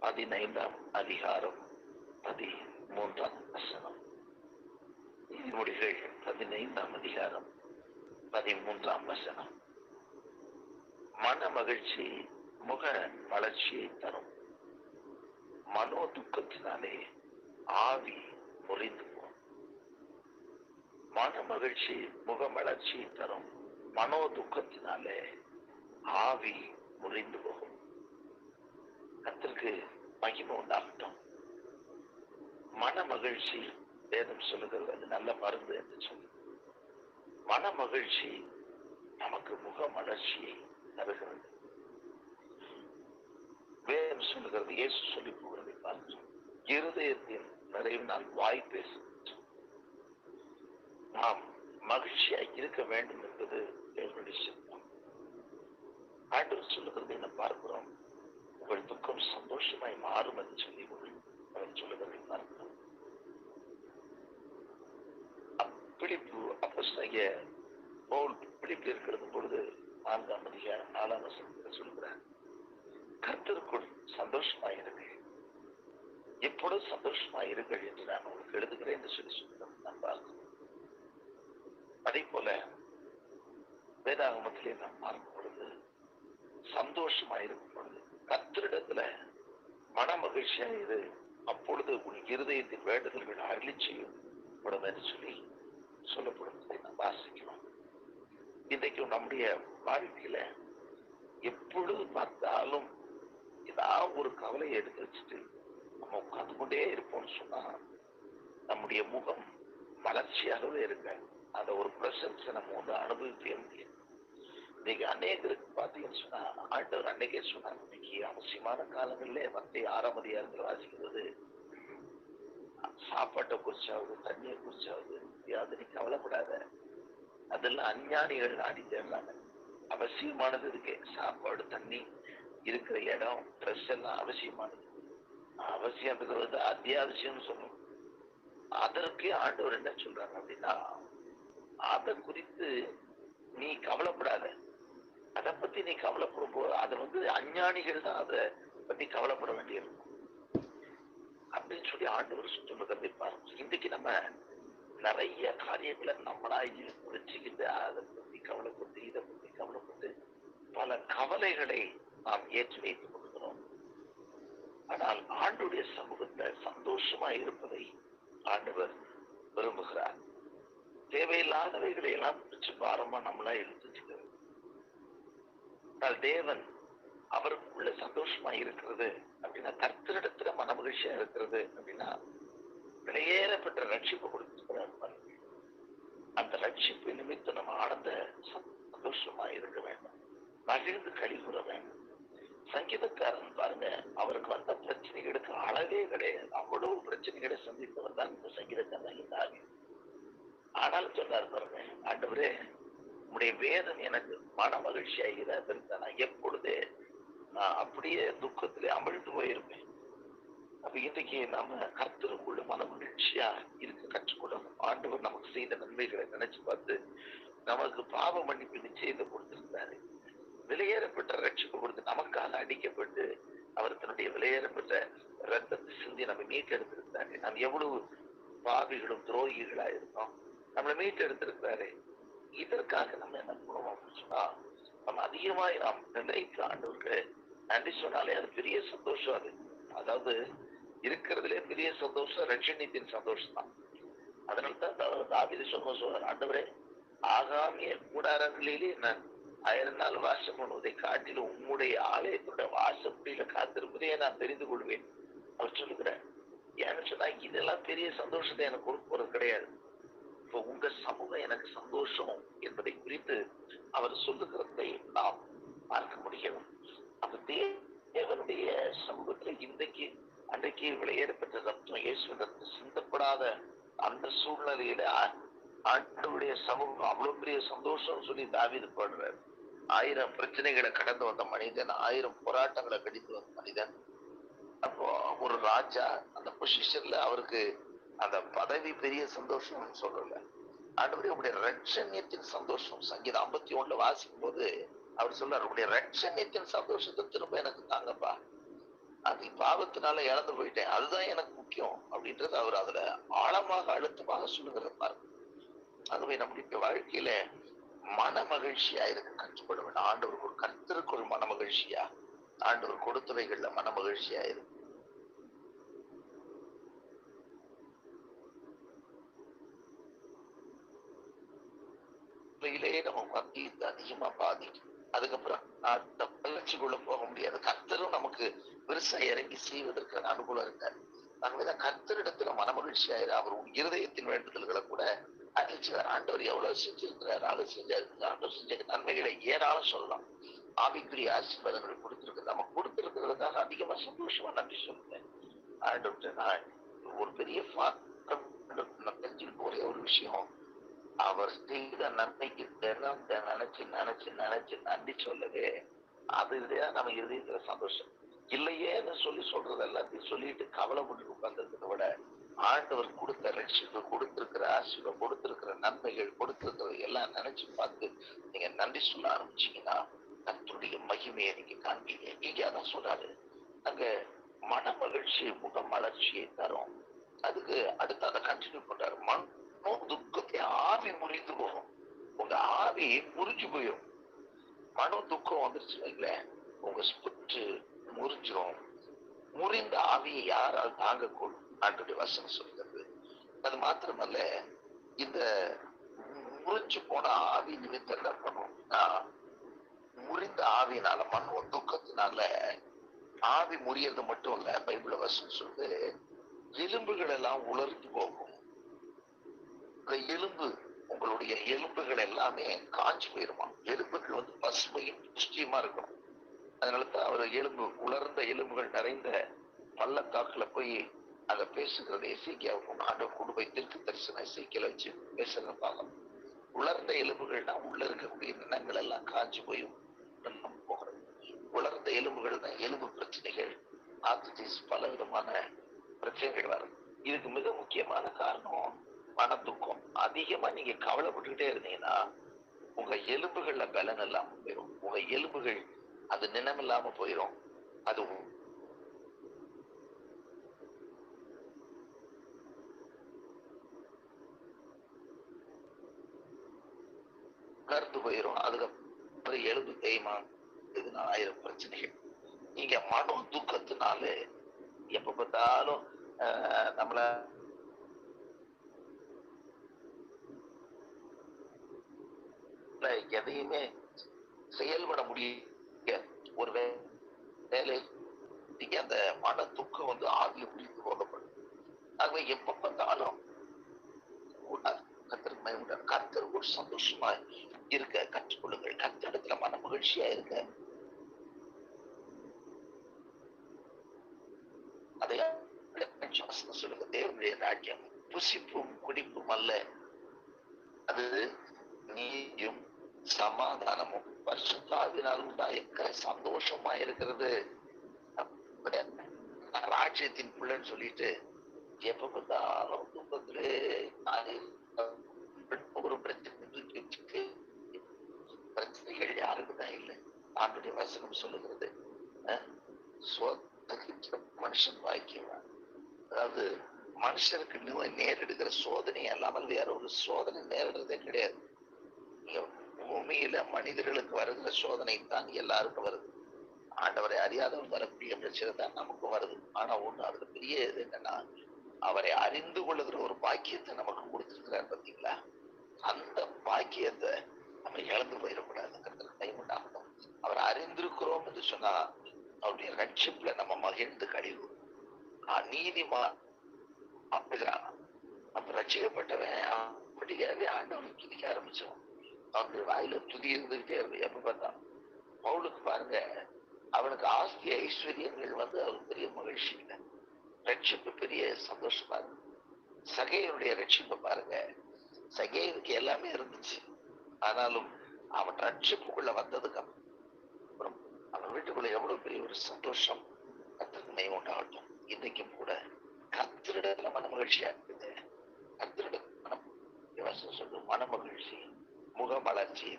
பதினைந்தாம் அதிகாரம் பதிமூன்றாம் வசனம். நீதிமொழிகள் பதினைந்தாம் அதிகாரம் பதிமூன்றாம் வசனம். மன மகிழ்ச்சி முக வளர்ச்சியை தரும். மனோ துக்கத்தினாலே ஆவி முறிந்து போகும். மன மகிழ்ச்சி முக வளர்ச்சியை தரும். மனோ துக்கத்தினாலே ஆவி முறிந்து போகும். கத்திற்கு மகிமை உண்டாகட்டும். மன மகிழ்ச்சி வேதம் சொல்லுகிறது அது நல்ல மருந்து என்று சொல்லு மன மகிழ்ச்சி நமக்கு முக மலர்ச்சியை தருகிறது. வேதம் சொல்லுகிறது இயேசு சொல்லி போகிறதை பார்க்கிறோம் இருதயத்தின் நிறைவினால் வாய் பேசும் நாம் மகிழ்ச்சியாய் இருக்க வேண்டும் என்பது என்னுடைய சித்தம். ஆண்டவர் சொல்லுகிறது என்ன பார்க்கிறோம்? உங்கள் துக்கம் சந்தோஷமாய் மாறும் என்று சொல்லி அவர் சொல்லுவதை பார்க்கிறோம் அப்படி அப்போஸ்தலனாகிய பவுல் பிடிப்பு இருக்கிறது பொழுது நான்காம் அதிகாரம் நாலாம் வசனத்தில் சொல்கிறார் கர்த்தருக்குள் சந்தோஷமாயிருங்கள். எப்பொழுது சந்தோஷமாயிருங்கள் என்று நான் உங்களுக்கு எழுதுகிறேன் என்று சொல்லி சொல்கிறோம் நான் பார்க்கிறோம். அதே போல வேதாகமத்திலே நாம் பார்க்கும் பொழுது சந்தோஷமாயிருக்கும் பொழுது கத்தரிடத்துல மன மகிழ்ச்சியா இது அப்பொழுது உன் இருதயத்தின் வேண்டுதல்கள் அருளி செய்யும் படும் சொல்லி சொல்லப்படுவதை நாம் வாசிக்கிறோம். இன்றைக்கு நம்முடைய வாழ்க்கையில எப்பொழுது பார்த்தாலும் ஏதாவது ஒரு கவலையை எடுத்து வச்சுட்டு நம்ம உட்கார்ந்து கொண்டே இருப்போம்னு சொன்னா நம்முடைய முகம் வளர்ச்சியாகவே இருக்க அந்த ஒரு பிரசன்ஸை நம்ம வந்து அனுபவிக்க முடியும் இன்னைக்கு அநேகருக்கு பார்த்தீங்கன்னு சொன்னா ஆண்டவர் அன்னைக்கே சொன்னார் இன்னைக்கு அவசியமான காலங்களிலே மத்திய ஆறாம் அதிகாரத்தில் வாசிக்கிறது சாப்பாட்டை குறிச்சாவது தண்ணியை குறிச்சாவது அது நீ கவலைப்படாத. அதெல்லாம் அஞ்ஞானிகள் நாடி தேடுறாங்க. அவசியமானது இருக்கு சாப்பாடு தண்ணி இருக்கிற இடம் ட்ரெஸ் எல்லாம் அவசியமானது. அவசியம்ன்றது அத்தியாவசியம்னு சொல்லணும். அதற்கு ஆண்டவர் என்ன சொல்றாங்க அப்படின்னா அதை குறித்து நீ கவலைப்படாத அதை பத்தி நீ கவலைப்படும் போது அது வந்து அஞ்ஞானிகள் தான் அதை பத்தி கவலைப்பட வேண்டியிருக்கும் அப்படின்னு சொல்லி ஆண்டவர் சொல்லுகிறதை பாருங்க இன்றைக்கு நம்ம நிறைய காரியங்களை நம்மளா வச்சுக்கிட்டு அதை பத்தி கவலைப்பட்டு இதை பத்தி கவலைப்பட்டு பல கவலைகளை நாம் ஏற்றி வைத்துக் கொடுக்கிறோம் ஆனால் ஆண்டுடைய சமூகத்தை சந்தோஷமா இருப்பதை ஆண்டவர் விரும்புகிறார். தேவையில்லாதவைகளை எல்லாம் பிடிச்சு பாரமா நம்மளா எடுத்து ஆனால் தேவன் அவருக்குள்ள சந்தோஷமா இருக்கிறது அப்படின்னா கர்த்தரிடத்துல மன மகிழ்ச்சியா இருக்கிறது அப்படின்னா வெளியேறப்பட்ட ரட்சிப்பு கொடுத்திருக்கிறார் பாருங்க. அந்த ரட்சிப்பு நிமித்தம் நம்ம ஆனந்த சந்தோஷமா இருக்க வேண்டும். மகிழ்ந்து கழிவுற வேண்டும். சங்கீதக்காரன் பாருங்க அவருக்கு வந்த பிரச்சனைகளுக்கு அளவே கிடையாது. அவ்வளவு பிரச்சனைகளை சந்தித்தவர் தான் இந்த சங்கீதக்காரன் இந்த ஆவி. ஆனால் சொன்னார் பாருங்க ஆண்டவரே உடைய வேதம் எனக்கு மன மகிழ்ச்சியாக இருந்தா நான் எப்பொழுதே நான் அப்படியே துக்கத்திலே அமிழ்ந்து போயிருப்பேன். அப்ப இன்றைக்கு நம்ம கர்த்தருக்குள்ள மன மகிழ்ச்சியா இருக்க கற்றுக்கொள்ளணும். ஆண்டவர் நமக்கு செய்த நன்மைகளை நினைச்சு பார்த்து நமக்கு பாவ மன்னிப்பு நிச்சயத்தை கொடுத்திருந்தாரு விலையேறப்பட்ட ரட்சிப்பு கொடுத்து நமக்காக அடிக்கப்பட்டு அவர் தன்னுடைய விலையேறப்பட்ட ரத்தத்தை சிந்தி நம்ம மீட்டெடுத்திருந்தாரு நாம் எவ்வளவு பாவிகளும் துரோகிகளா இருந்தோம் நம்மளை மீட்டெடுத்திருக்கிறாரு. இதற்காக நம்ம என்ன பண்ணுவோம் அப்படின்னு சொன்னா நம்ம அதிகமாய் நாம் நினைக்க ஆண்டவருக்கு நன்றி சொன்னாலே அது பெரிய சந்தோஷம் அது. அதாவது இருக்கிறதுலே பெரிய சந்தோஷம் ரட்சணியத்தின் சந்தோஷம் தான் அதனால்தான் தாவித சொன்ன சொல்றார் ஆண்டவரே ஆகாமிய கூடாரங்களிலே நான் ஆயிரம் நாள் வாசம் பண்ணுவதை காட்டிலும் உம்முடைய ஆலயத்துடைய வாசப்படியில காத்திருப்பதே நான் தெரிந்து கொள்வேன். அவர் சொல்லுகிறார். ஏன்னு சொன்னா இதெல்லாம் பெரிய சந்தோஷத்தை எனக்கு கொடுக்க போறது கிடையாது. இப்போ உங்க சமூகம் எனக்கு சந்தோஷம் என்பதை குறித்து அவர் சொல்லுகிறதை நாம் பார்க்க முடியும். அந்த தேவனுடைய சமூகத்துல இன்றைக்கு அன்றைக்கு விளையேறப்பட்ட ரத்தம் இயேசு சிந்தப்படாத அந்த சூழ்நிலையில ஆண்டவருடைய சமூகம் அவ்வளவு பெரிய சந்தோஷம் சொல்லி தாவிது பாடுறார். ஆயிரம் பிரச்சனைகளை கடந்து வந்த மனிதன் ஆயிரம் போராட்டங்களை கடித்து வந்த மனிதன். அப்போ ஒரு ராஜா அந்த பொசிஷன்ல அவருக்கு அந்த பதவி பெரிய சந்தோஷம் சொல்லல ஆண்டவரே உடைய ரட்சண்யத்தின் சந்தோஷம். சங்கீதம் ஐம்பத்தி ஒண்ணுல வாசிக்கும் போது அவர் சொல்றார் உங்களுடைய ரட்சண்யத்தின் சந்தோஷத்தை திரும்ப எனக்கு தாங்கப்பா. அது பாவத்தினால இழந்து போயிட்டேன். அதுதான் எனக்கு முக்கியம். அப்படின்றது அவர் அதுல ஆழமாக அழுத்தமாக சொல்லுகிறத பாருங்க. ஆகவே நம்முடைய வாழ்க்கையில மன மகிழ்ச்சியா இருக்க கற்றுக்கொள்ள வேண்டும். ஆண்டவர் ஒரு கர்த்தருக்குள் மன மகிழ்ச்சியா? ஆண்டவர் கொடுத்தவைகள்ல மன மகிழ்ச்சியா இருக்கு உண்மையிலே நம்ம மத்தியத்தை அதிகமா பாதிக்கும் அதுக்கப்புறம் அடுத்த வளர்ச்சிக்குள்ள போக முடியாது கர்த்தரும் நமக்கு மனசை இறங்கி செய்வதற்கு அனுகூலம் இருக்காரு ஆகவேதான் கர்த்தரிடத்துல மனமகிழ்ச்சியாயிரு. அவர் இருதயத்தின் வேண்டுதல்களை கூட அறிவிச்சார் ஆண்டவர் எவ்வளவு செஞ்சிருக்கிறார் ஆளு செஞ்சாரு ஆண்டவர் செஞ்ச நன்மைகளை ஏராளம் சொல்லலாம். ஆவிக்குரிய ஆசீர்வாதங்களை கொடுத்திருக்கு நம்ம கொடுத்திருக்கிறதுக்காக அதிகமா சந்தோஷமா நன்றி சொல்லுவேன். ஆண்டவர் நான் ஒரு பெரிய ஃபா- தெரிஞ்சுக்கிட்ட ஒரே ஒரு விஷயம். அவர் செய்த நன்மைக்கு தினம் நினைச்சு நினைச்சு நினைச்சு நன்றி சொல்லவே அதுதான் நம்ம இருதயத்துல சந்தோஷம். இல்லையேன்னு சொல்லி சொல்றது எல்லாத்தையும் சொல்லிட்டு கவலைப்பட்டு உட்கார்ந்ததை விட ஆண்டவர் கொடுத்த ரட்சிப்பு கொடுத்திருக்கிற ஆசீர்வாதம் கொடுத்திருக்கிற நன்மைகள் கொடுத்திருக்கிறது எல்லாம் நினைச்சு பார்த்து நீங்க நன்றி சொல்ல ஆரம்பிச்சீங்கன்னா கர்த்தருடைய மகிமையை நீங்க காண்பீங்க. இங்க அதான் சொல்றாரு. அங்க மன மகிழ்ச்சி முக மலர்ச்சியை தரும். அதுக்கு அடுத்து அதை கண்டினியூ பண்றாரு. மனோ துக்கத்தை ஆவி முறிந்து போகும். உங்க ஆவி முறிஞ்சு போயும் மனோ துக்கம் வந்துருச்சு வைங்களேன். உங்க ஸ்பிரிட் முறிஞ்சிரும். முறிந்த ஆவியை யாரால் தாங்கக்கூடும் ஆண்டுடைய வசனம் சொல்கிறது. அது மாத்திரமல்ல இந்த முறிஞ்சு போன ஆவி நிமித்தம் என்ன பண்ணுவோம்னா முறிந்த ஆவியினால மண் துக்கத்தினால ஆவி முறியறது மட்டும் இல்ல பைபிள வசனம் சொல்லுது எலும்புகள் எல்லாம் உலர்ந்து போகும். இந்த எலும்பு உங்களுடைய எலும்புகள் எல்லாமே காஞ்சு போயிருமா? எலும்புகள் வந்து பசுமையும் புஷ்டியுமா அதனால அதனாலதான் அவர் எலும்பு உலர்ந்த எலும்புகள் நிறைந்த பள்ளத்தாக்குல போய் அங்க பேசுகிறது இசைக்கியாவுக்கு ஆண்டவர் கொண்டு போய் தெற்கு தரிசனம் இசைக்கியல வச்சு பேசுறத பார்க்கலாம் உலர்ந்த எலும்புகள்னா உள்ள இருக்கக்கூடிய நிலங்கள் எல்லாம் காஞ்சு போயும். போகிறது உலர்ந்த எலும்புகள் தான் எலும்பு பிரச்சனைகள் ஆர்த்திஸ் பல விதமான பிரச்சனைகள் வரும். இதுக்கு மிக முக்கியமான காரணம் மன துக்கம் அதிகமா நீங்க கவலைப்பட்டுக்கிட்டே இருந்தீங்கன்னா உங்க எலும்புகள்ல பலன் எல்லாம் போயிடும் உங்க எலும்புகள் அது நினமில்லாம போயிடும் அது கருத்து போயிடும் அதுக்கப்புறம் எழுது தேய்மான் இதுனா ஆயிரம் பிரச்சனைகள். நீங்க மனோ துக்கத்தினால எப்ப பார்த்தாலும் ஆஹ், நம்மள எதையுமே செயல்பட முடியும் ஒரு வேலை நீங்க அந்த மன துக்கம் வந்து ஆவிய முடிந்து போகப்படும் ஆகவே எப்ப பார்த்தாலும் கத்தர் கர்த்தருக்கு ஒரு சந்தோஷமா இருக்க கற்றுக்கொள்ளுங்கள். கர்த்தரிடத்துல மன மகிழ்ச்சியா இருக்க அதை சொல்லுங்க. தேவனுடைய ராஜ்யம் புசிப்பும் குடிப்பும் அல்ல. அது நீயும் சமாதானமும் பரிசுத்தாவினால் உண்டாயிருக்கிற சந்தோஷமா இருக்கிறது. ராஜ்யத்தின் பிள்ளைன்னு சொல்லிட்டு எப்ப பார்த்தாலும் துன்பத்திலே ஒரு பிரச்சனை பிரச்சனைகள் யாருக்கு தான் இல்லை. ஆண்டுடைய வசனம் சொல்லுகிறது. மனுஷன் வாக்கியம் அதாவது மனுஷனுக்கு நேரிடுகிற சோதனை அல்லாமல் வேற ஒரு சோதனை நேரிடுறதே கிடையாது. பூமியில மனிதர்களுக்கு வருகிற சோதனை தான் எல்லாருக்கும் வருது. ஆண்டவரை அறியாதவன் வரக்கூடிய பிரச்சனை தான் நமக்கு வருது. ஆனா ஒண்ணு அதுல பெரிய இது என்னன்னா அவரை அறிந்து கொள்ளுகிற ஒரு பாக்கியத்தை நமக்கு கொடுத்துருக்கிறார் பாத்தீங்களா அந்த பாக்கியத்தை நம்ம இழந்து போயிடக்கூடாதுங்கிறது கைவிடாகணும் அவர் அறிந்திருக்கிறோம் என்று சொன்னா அவருடைய ரட்சிப்புல நம்ம மகிழ்ந்து கழிவு. நீதிமான் அப்படிதான். அப்ப ரட்சிக்கப்பட்டவன் அப்படியாவே ஆண்டவனை துதிக்க ஆரம்பிச்சோம் அவனுடைய வாயில துதி இருந்துகிட்டே இருந்து எப்ப பார்த்தான் பவுலுக்கு பாருங்க அவனுக்கு ஆஸ்தி ஐஸ்வர்யங்கள் வந்து அவனுக்கு பெரிய மகிழ்ச்சி இல்லை. ரட்சிப்பு பெரிய சந்தோஷமா இருக்கு. சகையனுடைய ரட்சிப்பை பாருங்க சகையனுக்கு எல்லாமே இருந்துச்சு. ஆனாலும் அவன் ரட்சிப்புக்குள்ள வந்ததுக்கு அப்புறம் அவன் வீட்டுக்குள்ள எவ்வளவு பெரிய ஒரு சந்தோஷம் கத்திரமை உண்டாகட்டும். இன்னைக்கும் கூட கத்திரிடத்துல மன மகிழ்ச்சியா இருக்குது கத்திரிட மனம் விவசாயம் சொல்லு மன மகிழ்ச்சி. முகமலர் மலர்ச்சி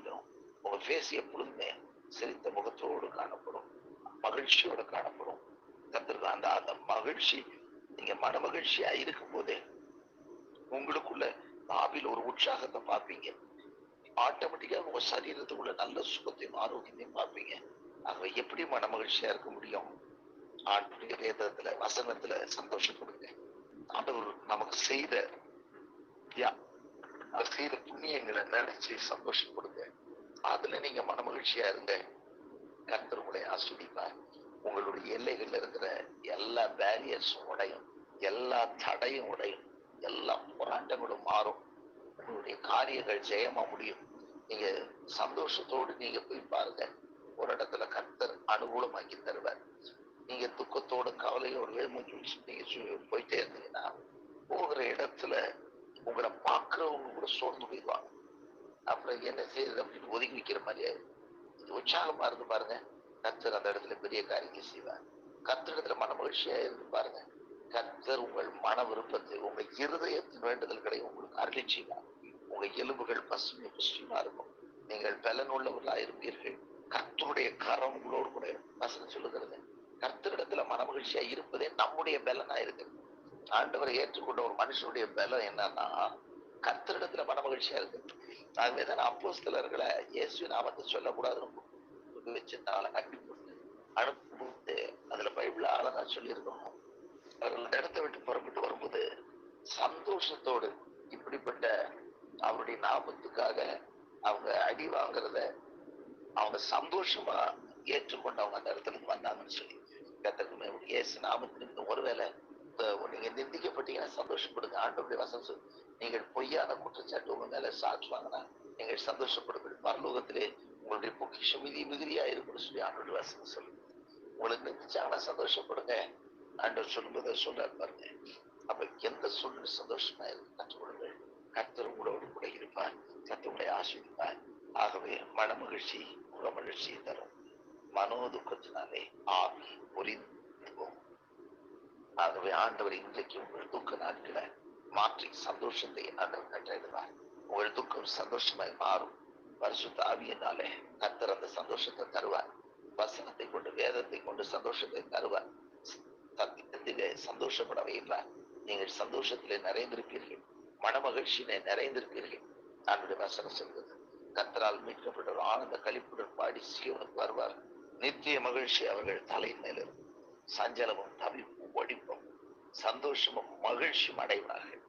உங்க ஃபேஸ் எப்பொழுதுமே சிரித்த முகத்தோடு காணப்படும் மகிழ்ச்சியோடு காணப்படும். கத்திற்கு அந்த அந்த மகிழ்ச்சி நீங்க மன மகிழ்ச்சியா இருக்கும் போதே உங்களுக்குள்ள நாவில் ஒரு உற்சாகத்தை பார்ப்பீங்க. ஆட்டோமேட்டிக்கா உங்க சரீரத்துக்குள்ள நல்ல சுகத்தையும் ஆரோக்கியத்தையும் பார்ப்பீங்க. ஆகவே எப்படி மன மகிழ்ச்சியா இருக்க முடியும்? ஆண்டுடைய வேதத்துல வசனத்துல சந்தோஷப்படுங்க. ஆண்டவர் நமக்கு செய்த யா- செய்த புண்ணியங்களை நினைச்சு சந்தோஷப்படுங்க. அதுல நீங்க மன மகிழ்ச்சியா இருங்க. கர்த்தர் உங்களை ஆஸ்வதிப்பார் உங்களுடைய எல்லைகள்ல இருக்கிற எல்லா பேரியர்ஸும் உடையும். எல்லா தடையும் உடையும். எல்லா போராட்டங்களும் மாறும். உங்களுடைய காரியங்கள் ஜெயமா முடியும். நீங்க சந்தோஷத்தோடு நீங்க போய் பாருங்க. ஒரு இடத்துல கர்த்தர் அனுகூலமாக்கி தருவார். நீங்க துக்கத்தோட கவலையோட வேணும்னு நீங்க போயிட்டே இருந்தீங்கன்னா போகிற இடத்துல உங்களை பார்க்கிறவங்க கூட சோர்ந்து போயிடுவாங்க. அப்புறம் என்ன செய்யறது அப்படின்னு ஒதுங்கி வைக்கிற மாதிரியே இது உற்சாகமா இருந்து பாருங்க. கத்தர் அந்த இடத்துல பெரிய காரியத்தை செய்வார். கத்தர் இடத்துல மன மகிழ்ச்சியா இருந்து பாருங்க. கத்தர் உங்கள் மன விருப்பத்தை உங்க இருதயத்தின் வேண்டுதல்களை உங்களுக்கு அருளி செய்வார். உங்க எலும்புகள் பசுமை புஷ்டிமா இருக்கும். நீங்கள் பலன் உள்ளவர்களா இருப்பீர்கள். கர்த்தருடைய கரம் உங்களோடு கூட வசனம் சொல்லுகிறது. கர்த்தரிடத்துல மன மகிழ்ச்சியா இருப்பதே நம்முடைய பலனா இருக்கிறது ஆண்டவரை ஏற்றுக்கொண்ட ஒரு மனுஷனுடைய பலம் என்னன்னா கர்த்தரிடத்துல மன மகிழ்ச்சியா இருக்கு. அதுவேதான் அப்போ சிலர்களை இயேசு நாமத்தை சொல்லக்கூடாதுன்னு வச்சிருந்தால கட்டி போட்டு அதுல பைபிள் அழகா சொல்லியிருக்கோம் அவர்கள் அந்த இடத்தை விட்டு புறப்பட்டு வரும்போது சந்தோஷத்தோடு இப்படிப்பட்ட அவருடைய நாமத்துக்காக அவங்க அடி வாங்குறத அவங்க சந்தோஷமா ஏற்றுக்கொண்டு அவங்க அந்த இடத்துல வந்தாங்கன்னு சொல்லி கத்தக்குமே இயேசு நாமத்திற்கு ஒருவேளை நீங்க நிந்திக்கப்பட்டீங்கன்னா சந்தோஷப்படுங்க. ஆண்டவருடைய வசம் சொல்லு நீங்கள் பொய்யான குற்றச்சாட்டு உங்க மேல சாற்றுவாங்கன்னா நீங்கள் சந்தோஷப்படுங்கள். பரலோகத்திலே உங்களுடைய பொக்கிஷம் மிதி மிகுதியா இருக்கும்னு சொல்லி ஆண்டோட வசனம் சொல்லு உங்களுக்கு நினைச்சாங்கன்னா சந்தோஷப்படுங்க. ஆண்டவர் சொல்லும்போது சொல்றாரு பாருங்க. அப்ப எந்த சூழ்நிலை சந்தோஷமா இருக்கு கற்றுக்கொள்ளுங்கள். கத்தர் உங்களோடு கூட இருப்பார். கர்த்தர் உடைய ஆஸ்வதிப்பார் ஆகவே மன மகிழ்ச்சி முக மகிழ்ச்சியை தரும். மனோ துக்கத்தினாலே ஆவி புரிந்து ஆகவே ஆண்டவர் இன்றைக்கு உங்கள் துக்க நாட்களை மாற்றி சந்தோஷத்தை ஆண்டவர் கட்டளையிடுவார் உங்கள் துக்கம் சந்தோஷமாய் மாறும். பரிசுத்த ஆவியினாலே கத்தர் அந்த சந்தோஷத்தை தருவார். வசனத்தை கொண்டு வேதத்தை கொண்டு சந்தோஷத்தை தருவார். சத்தியத்திலே சந்தோஷப்பட வைப்பார் நீங்கள் சந்தோஷத்திலே நிறைந்திருப்பீர்கள் மனமகிழ்ச்சியிலே நிறைந்திருப்பீர்கள் ஆண்டுடைய வசனம் சொல்வது கத்தரால் மீட்கப்பட்ட ஒரு ஆனந்த கழிப்புடன் பாடி சீவனுக்கு வருவார். நித்திய மகிழ்ச்சி அவர்கள் தலையின் மேலிருக்கும். சஞ்சலமும் தவிப்பும் ஒடிப்பும் சந்தோஷமும் மகிழ்ச்சியும் அடைவார்கள்.